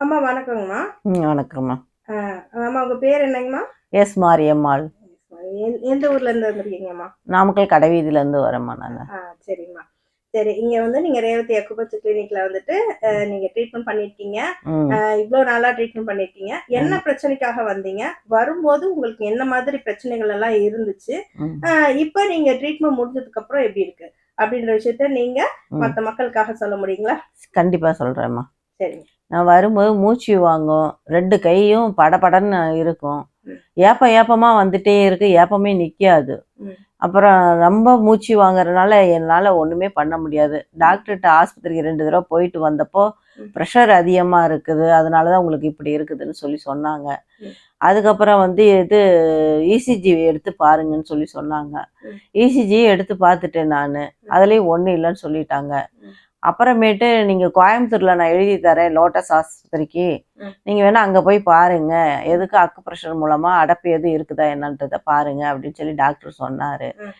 அம்மா வணக்கங்கம்மா. வணக்கம்மா. அம்மா உங்க பேர் என்னங்கம்மா? எஸ் மாரியம்மாள். எந்த- ஊர்ல இருந்து வந்திருக்கீங்கம்மா? நாமக்கல் கடைவீதியிலேருந்து வரேம்மா நான். சரிங்கம்மா சரி இங்க வந்து நீங்க ரேவதி அக்குபஞ்சர் கிளினிக்ல வந்துட்டு நீங்க ட்ரீட்மெண்ட் பண்ணிருக்கீங்க. இவ்வளவு நாளா ட்ரீட்மெண்ட் பண்ணிருக்கீங்க. என்ன பிரச்சனைக்காக வந்தீங்க? வரும்போது உங்களுக்கு என்ன மாதிரி பிரச்சனைகள் எல்லாம் இருந்துச்சு? இப்ப நீங்க ட்ரீட்மெண்ட் முடிஞ்சதுக்கு அப்புறம் எப்படி இருக்கு? அப்படின்ற விஷயத்த நீங்க. மத்த மக்களுக்காக சொல்ல முடியுங்களா? கண்டிப்பாக சொல்கிறேம்மா சரிங்க நான் வரும்போது மூச்சு வாங்கும் ரெண்டு கையும் படபடன்னு இருக்கும். ஏப்ப ஏப்பமாக வந்துட்டே இருக்கு ஏப்பமே நிற்காது. அப்புறம் ரொம்ப மூச்சு வாங்குறதுனால என்னால் ஒன்றுமே பண்ண முடியாது டாக்டர்கிட்ட ஆஸ்பத்திரிக்கு ரெண்டு தடவை போயிட்டு வந்தப்போ. ப்ரெஷர் அதிகமாக இருக்குது அதனால தான் உங்களுக்கு இப்படி இருக்குதுன்னு சொல்லி சொன்னாங்க. அதுக்கப்புறம் வந்து இது இசிஜி எடுத்து பாருங்கன்னு சொல்லி சொன்னாங்க. இசிஜி எடுத்து பார்த்துட்டேன் நான் அதுலேயும் ஒன்றும் இல்லைன்னு சொல்லிட்டாங்க. அப்புறமேட்டு நீங்கள் கோயம்புத்தூரில் நான் எழுதி தரேன் லோட்டஸ் ஆஸ்பத்திரிக்கு. நீங்கள் வேணால் அங்கே போய் பாருங்க. எதுக்கு அக்கு ப்ரெஷர் மூலமாக அடப்பு எதுவும் இருக்குதா என்னன்றதை பாருங்க அப்படின்னு சொல்லி டாக்டர் சொன்னார். ம்.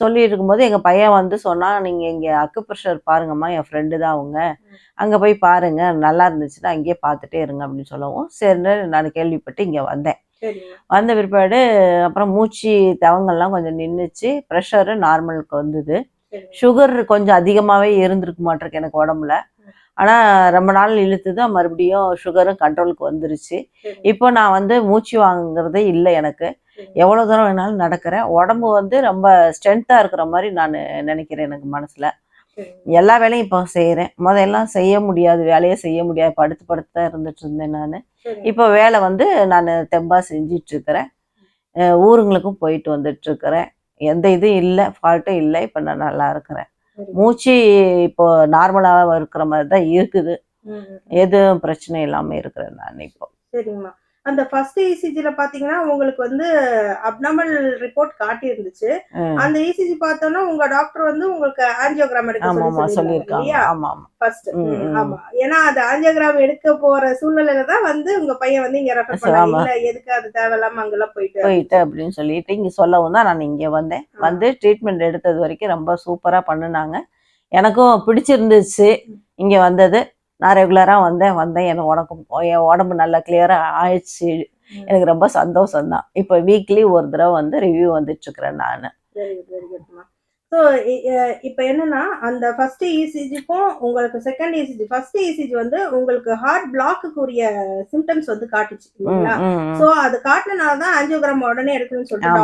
சொல்லி இருக்கும்போது எங்கள் பையன் வந்து சொன்னால் நீங்கள் இங்கே அக்கு ப்ரெஷர் பாருங்கம்மா என் ஃப்ரெண்டு தான் அவங்க. அங்கே போய் பாருங்க. நல்லா இருந்துச்சுன்னா அங்கேயே பார்த்துட்டே இருங்க அப்படின்னு சொல்லவும் சரின்னு நான் கேள்விப்பட்டு இங்கே வந்தேன். வந்த பிற்பாடு அப்புறம் மூச்சு தவங்கள்லாம் கொஞ்சம் நின்றுச்சு ப்ரெஷரு நார்மலுக்கு வந்தது. சுகர் கொஞ்சம் அதிகமாகவே இருந்திருக்கு மாட்டிருக்கு எனக்கு உடம்புல. ஆனால் ரொம்ப நாள் இழுத்து தான் மறுபடியும் சுகரும் கண்ட்ரோலுக்கு வந்துருச்சு. இப்போ நான் வந்து மூச்சு வாங்குறதே இல்லை எனக்கு. எவ்வளோ தூரம் வேணாலும் நடக்கிறேன். உடம்பு வந்து ரொம்ப ஸ்ட்ரென்த்தாக இருக்கிற மாதிரி நான் நினைக்கிறேன் எனக்கு மனசில். எல்லா வேலையும் இப்போ செய்கிறேன் முதல்லாம் செய்ய முடியாது. வேலையே செய்ய முடியாது. படுத்து படுத்து தான் இருந்துட்டு இருந்தேன் நான். இப்போ வேலை வந்து நான் தெம்பாக செஞ்சிட்டு இருக்கிறேன். அஹ் ஊருங்களுக்கும் போயிட்டு வந்துட்டு இருக்கிறேன். எந்த இதுவும் இல்லை ஃபால்ட்டும் இல்லை. இப்போ நான் நல்லா இருக்கிறேன். மூச்சு இப்போ நார்மலாக இருக்கிற மாதிரி தான் இருக்குது. எதுவும் பிரச்சனை இல்லாமல் இருக்கிறேன் நான் இப்போ. சரிங்கம்மா. அந்த ஃபர்ஸ்ட் இசிஜில பாத்தீங்கன்னா உங்களுக்கு வந்து அப்நார்மல் ரிப்போர்ட் காட்டி இருந்துச்சு ம். அந்த இசிஜி பார்த்தோன்னா உங்க டாக்டர் வந்து உங்களுக்கு ஆஞ்சியோகிராம் எடுக்க சொல்லியிருக்காங்க. ஆமா ஃபர்ஸ்ட். ஆமா. ஏன்னா அது ஆஞ்சியோகிராம் எடுக்க போற சூழ்நிலையில தான் வந்து உங்க பையன் வந்து இங்க ரெஃபர். பண்ணாங்க இல்ல எதுக்கு அது தேவையில்லாம அங்கெல்லாம் போயிட்டு? போயிட்டு அப்படின்னு சொல்லிட்டு இங்கே சொல்லவும் தான் நான் இங்கே வந்தேன். வந்து ட்ரீட்மெண்ட் எடுத்தது வரைக்கும் ரொம்ப சூப்பராக பண்ணுனாங்க. எனக்கும் பிடிச்சிருந்துச்சு. இங்கே வந்தது. நான் ரெகுலராக வந்தேன் வந்தேன் எனக்கு உனக்கு என் உடம்பு நல்லா கிளியராக ஆயிடுச்சு. எனக்கு ரொம்ப சந்தோஷம் தான் இப்போ வீக்லி ஒரு தடவை வந்து ரிவ்யூ வந்துட்டு இருக்கிறேன் நான் வெரி குட் வெரி குட்மா ஸோ இப்போ என்னன்னா அந்த ஃபர்ஸ்ட் இசிஜிக்கும் உங்களுக்கு செகண்ட் இசிஜி ஃபர்ஸ்ட் இசிஜி வந்து உங்களுக்கு ஹார்ட் பிளாக்குரிய சிம்டம்ஸ் வந்து காட்டுச்சு இல்லைங்களா? சோ அது காட்டினால தான் ஆஞ்சியோகிராம் உடனே எடுக்கணும்னு சொல்லிட்டு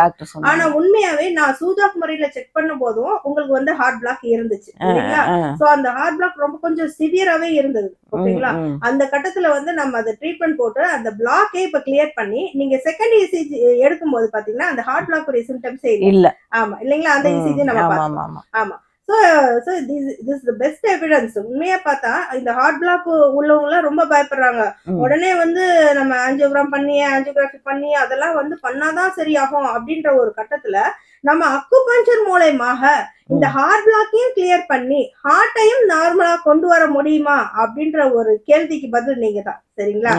டாக்டர் சொன்னாங்க ஆனா உண்மையாவே நான் சூதாக் முறையில செக் பண்ணும் போதும் உங்களுக்கு வந்து ஹார்ட் பிளாக் இருந்துச்சு இல்லைங்களா. சோ அந்த ஹார்ட் பிளாக் ரொம்ப கொஞ்சம் சிவியராவே இருந்தது ஓகேங்களா. அந்த கட்டத்துல வந்து நம்ம அந்த ட்ரீட்மெண்ட் போட்டு அந்த பிளாக்கே இப்ப கிளியர் பண்ணி நீங்க செகண்ட் இசிஜி எடுக்கும்போது பாத்தீங்கன்னா அந்த ஹார்ட் பிளாக் உடைய சிம்டம்ஸே இல்ல. ஆமா இல்லைங்களா? அந்த இசிஜி நம்ம ஆமா ஆமா so so this this the best evidence உண்மையா பார்த்தா இந்த ஹார்ட் பிளாக் உள்ளவங்க ரொம்ப பயப்படுறாங்க. உடனே வந்து நம்ம ஆஞ்சியோகிராம் பண்ணி ஆஞ்சியோகிராஃபி பண்ணி அதெல்லாம் வந்து பண்ணாதான் சரியாகும் அப்படின்ற ஒரு கட்டத்துல நம்ம அக்குபஞ்சர் மூலயமாக இந்த ஹார்ட் பிளாக்கையும் கிளியர் பண்ணி ஹார்ட்டையும் நார்மலா கொண்டு வர முடியுமா அப்படின்ற ஒரு கேள்விக்கு பதில் நீங்க தான் சரிங்களா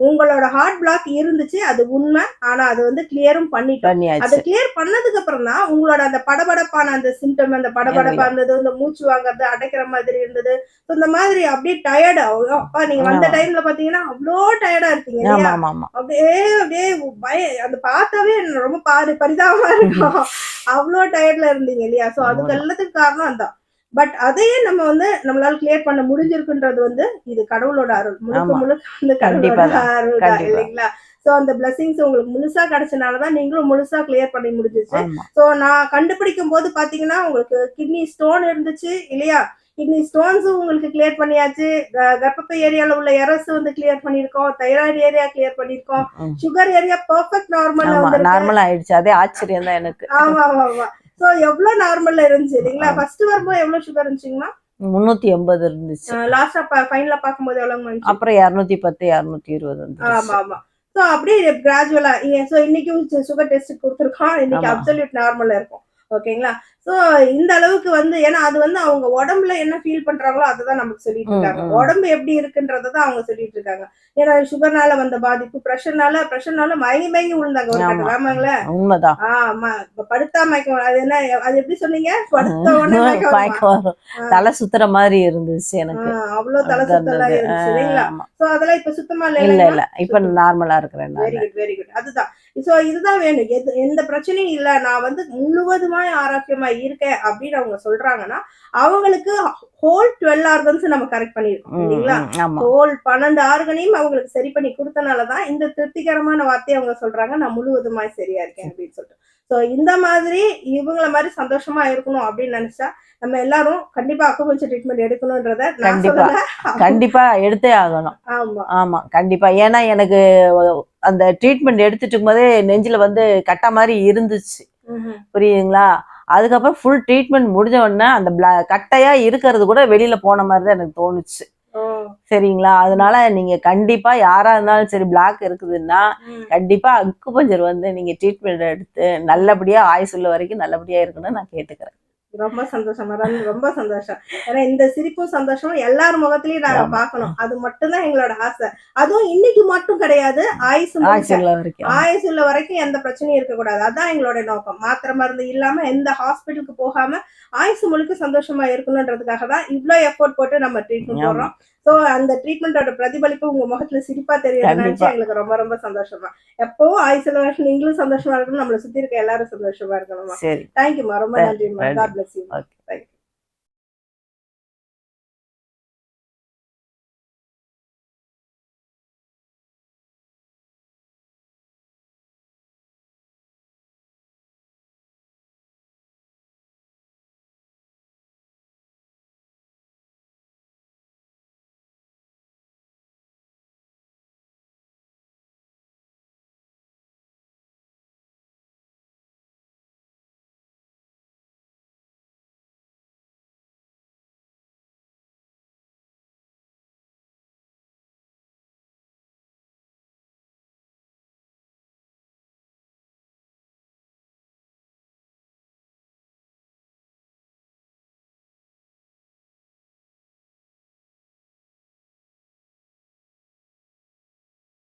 உங்களோட ஹார்ட் பிளாக் இருந்துச்சு அது உண்மை. ஆனா அது வந்து கிளியரும் பண்ணிட்டோம். அது கிளியர் பண்ணதுக்கு அப்புறம் தான் உங்களோட அந்த படபடப்பான அந்த சிம்டம் அந்த படபடப்பா இருந்தது இந்த மூச்சு வாங்குறது அடைக்கிற மாதிரி இருந்தது. இந்த மாதிரி அப்படியே டயர்டு அப்பா நீங்க வந்த. டைம்ல பாத்தீங்கன்னா அவ்வளோ டயர்டா இருப்பீங்க அப்படியே அப்படியே பய அந்த பார்த்தாவே ரொம்ப பாரு பரிதாபமா இருக்கும். அவ்வளோ டயர்ட்ல இருந்தீங்க இல்லையா? சோ அதுக்கு. எல்லாத்துக்கும் காரணம் அதான். பட் அதையே நம்ம வந்து நம்மளால கிளியர் பண்ண முடிஞ்சிருக்குன்றது வந்து இது கடவுளோட அருள். முழுக்க. முழுக்க வந்து கண்டிப்பா கடவுளோட. அருள் தான். இல்லைங்களா? சோ அந்த பிளஸிங்ஸ் உங்களுக்கு முழுசா கிடைச்சனாலதான் நீங்களும் முழுசா கிளியர் பண்ணி முடிஞ்சிச்சு. சோ நான் கண்டுபிடிக்கும் போது பாத்தீங்கன்னா உங்களுக்கு கிட்னி ஸ்டோன் இருந்துச்சு இல்லையா? கிட்னி ஸ்டோன்ஸும் உங்களுக்கு கிளியர் பண்ணியாச்சு. கர்ப்பப்பை ஏரியால உள்ள எரஸ் வந்து கிளியர் பண்ணிருக்கோம் தைராய்டு ஏரியா கிளியர் பண்ணிருக்கோம். சுகர் ஏரியா பெர்ஃபெக்ட் வந்து நார்மல் ஆயிடுச்சு. அதே ஆச்சரியம் தான் எனக்கு. ஆமா ஆமா ஆமா. சோ எவ்வளவு நார்மல்ல இருந்துச்சு இல்லைங்களா. ஃபர்ஸ்ட் வரும்போது எவ்வளவு சுகர் இருந்துச்சுங்களா? முன்னூத்தி எண்பது இருந்துச்சு. லாஸ்டா ஃபைனலா பாக்கும்போது எவ்வளவு அப்புறம் இரநூத்தி பத்து இரநூத்தி இருபது ஆமா ஆமா. சோ அப்படியே கிராஜுவலா சோ இன்னைக்கும் சுகர் டெஸ்ட் கொடுத்துருக்கோம் இன்னைக்கு. அப்சல்யூட் நார்மல்ல இருக்கும். ஓகேங்களா? சோ இந்த அளவுக்கு வந்து ஏன்னா அது வந்து அவங்க உடம்புல என்ன ஃபீல் பண்றாங்களோ அதுதான் நமக்கு சொல்லிட்டு இருக்காங்க. உடம்பு எப்படி இருக்குன்றதை தான் அவங்க சொல்லிட்டு இருக்காங்க. ஏன்னா சுகர்னால வந்த பாதிப்பு ப்ரெஷர்னால ப்ரெஷர்னால மயங்கி மயங்கி விழுந்தாங்க ஒரு ஆமாங்களே? ஆமா படுத்தா மயக்கம். அது என்ன அது எப்படி சொன்னீங்க? படுத்த உடனே. தலை சுத்துற மாதிரி இருந்துச்சு எனக்கு. அவ்வளவு தலை அது. இருந்துச்சு இல்லைங்களா? ஆமா. சோ அதெல்லாம் இப்ப சுத்தமா இல்ல இல்ல இப்ப நார்மலா இருக்கிறேன் வெரி குட் வெரி குட் அதுதான். சோ இதுதான் வேணும். எது எந்த பிரச்சனையும் இல்ல. நான் வந்து முழுவதுமாய் ஆரோக்கியமா இருக்கேன் அப்படின்னு அவங்க சொல்றாங்கன்னா அவங்களுக்கு ஹோல் டுவெல் ஆர்கன்ஸ் நம்ம கரெக்ட் பண்ணிருக்கோம் இல்லைங்களா? ஹோல் பன்னெண்டு ஆர்கனையும் அவங்களுக்கு சரி பண்ணி கொடுத்தனாலதான் இந்த திருப்திகரமான வார்த்தையை அவங்க சொல்றாங்க நான் முழுவதுமாய் சரியா இருக்கேன் அப்படின்னு சொல்லிட்டு. சோ இந்த மாதிரி இவங்கள மாதிரி சந்தோஷமா இருக்கணும் அப்படின்னு நினைச்சா நம்ம எல்லாரும் கண்டிப்பா அக்குபஞ்சர் ட்ரீட்மெண்ட் எடுக்கணும்ன்றத கண்டிப்பா. கண்டிப்பா எடுத்தே ஆகணும். ஆமா. ஆமா கண்டிப்பா. ஏன்னா எனக்கு அந்த ட்ரீட்மெண்ட் எடுத்துட்டு இருக்கும்போதே நெஞ்சில வந்து கட்ட மாதிரி இருந்துச்சு. புரியுதுங்களா? அதுக்கப்புறம் ஃபுல் ட்ரீட்மெண்ட் முடிஞ்ச உடனே அந்த கட்டையா இருக்கிறது கூட வெளியில போன மாதிரி தான் எனக்கு தோணுச்சு. சரிங்களா? அதனால நீங்க கண்டிப்பா யாரா இருந்தாலும் சரி பிளாக் இருக்குதுன்னா. கண்டிப்பா அக்குபஞ்சர் வந்து நீங்க ட்ரீட்மெண்ட் எடுத்து நல்லபடியா ஆயுசுள்ள வரைக்கும் நல்லபடியா இருக்கணும்னு நான் கேட்டுக்கிறேன். ரொம்ப சந்தோஷம் ரொம்ப சந்தோஷம். ஏன்னா இந்த சிரிப்பும் சந்தோஷமும் எல்லார் முகத்திலயும் நாங்க ஆமா. பார்க்கணும். அது மட்டும்தான் எங்களோட ஆசை. அதுவும் இன்னைக்கு மட்டும் கிடையாது ஆயுசு. ஆயுசுள்ள வரைக்கும். ஆயுசு உள்ள வரைக்கும் எந்த பிரச்சனையும் இருக்கக்கூடாது. அதான் எங்களோட நோக்கம். மாத்திரை மருந்து இல்லாம எந்த ஹாஸ்பிட்டலுக்கு போகாம ஆயுசு முழுக்க சந்தோஷமா இருக்கணுன்றதுக்காக தான் இவ்ளோ எஃபோர்ட் போட்டு நம்ம ட்ரீட்மெண்ட். போடுறோம். சோ அந்த ட்ரீட்மெண்டோட பிரதிபலிப்பு உங்க முகத்துல சிரிப்பா தெரியுது நினைச்சு. எங்களுக்கு ரொம்ப ரொம்ப சந்தோஷமா. எப்பவும் ஆயுசுல வரைக்கும் நீங்களும் சந்தோஷமா இருக்கணும் நம்மளை சுத்தி இருக்க எல்லாரும் சந்தோஷமா இருக்கணுமா? தேங்க்யூமா ரொம்ப நன்றிமா நன்றி. God bless you Okay.